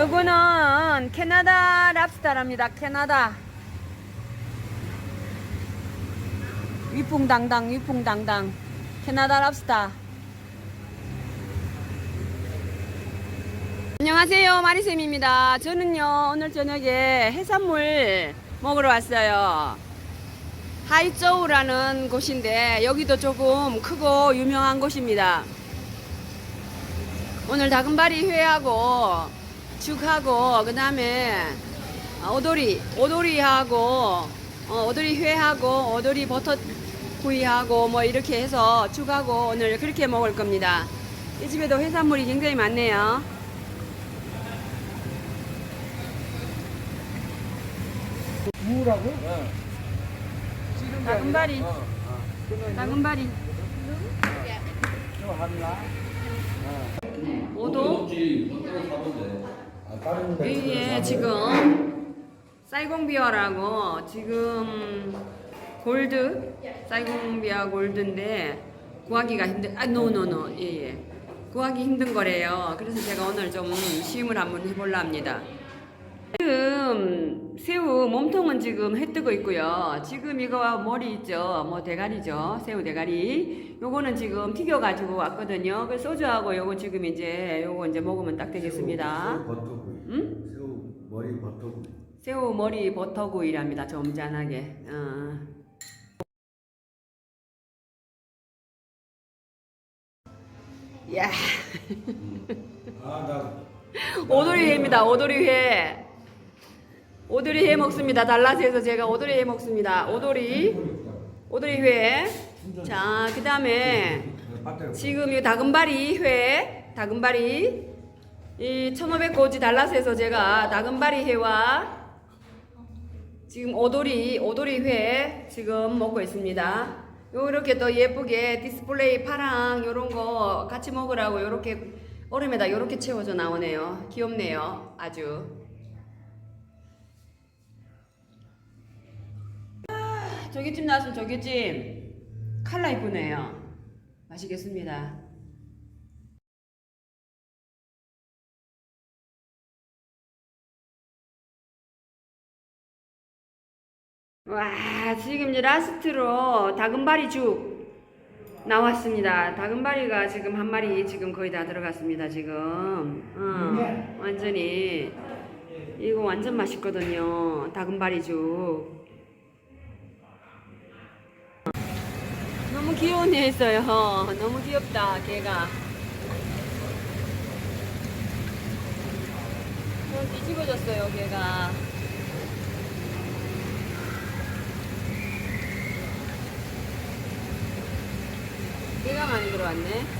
요거는 캐나다 랍스타랍니다. 캐나다. 위풍당당 위풍당당 캐나다 랍스타. 안녕하세요 마리쌤입니다. 저는요 오늘 저녁에 해산물 먹으러 왔어요. 하이저우라는 곳인데 여기도 조금 크고 유명한 곳입니다. 오늘 다금바리 회하고 죽하고 그 다음에 오돌이 오돌이하고 어, 오돌이 회하고 오돌이 버터 구이하고 뭐 이렇게 해서 죽하고 오늘 그렇게 먹을 겁니다. 이 집에도 해산물이 굉장히 많네요. 무라고? 저 하나? 오도 여기에 지금 쌀공비어라고 지금 골드 쌀공비어 골드인데 구하기가 힘든 아 노노노 예예 구하기 힘든 거래요. 그래서 제가 오늘 좀 시음을 한번 해볼라 합니다. 지금 새우 몸통은 지금 해 뜨고 있고요. 지금 이거 머리 있죠, 뭐 대가리죠, 새우 대가리. 요거는 지금 튀겨 가지고 왔거든요. 그 소주하고 요거 지금 이제 요거 이제 먹으면 딱 되겠습니다. 새우 버터구이. 응? 새우 머리 버터구이. 새우 머리 버터구이랍니다. 점잖하게. 어. 야, 아, 나 오돌이회입니다. 오돌이회. 오돌이회 먹습니다. 달라스에서 제가 오돌이회 먹습니다. 오돌이, 오돌이회. 자, 그 다음에 빠뜨려. 지금 이 다금바리 회, 다금바리. 이 1500고지 달라스에서 제가 다금바리 회와 지금 오돌이 오돌이 회 지금 먹고 있습니다. 요렇게 또 예쁘게 디스플레이 파랑 요런 거 같이 먹으라고 요렇게 얼음에다 요렇게 채워져 나오네요. 귀엽네요. 아주. 아, 조개찜 나왔으면 조개찜. 칼라 이쁘네요. 맛있겠습니다. 와 지금 이제 라스트로 다금바리 죽 나왔습니다. 다금바리가 지금 한 마리 지금 거의 다 들어갔습니다. 지금 어, 완전히 이거 완전 맛있거든요. 다금바리 죽 너무 귀여운 애 있어요. 너무 귀엽다 걔가. 어, 뒤집어졌어요 걔가. 개가 많이 들어왔네.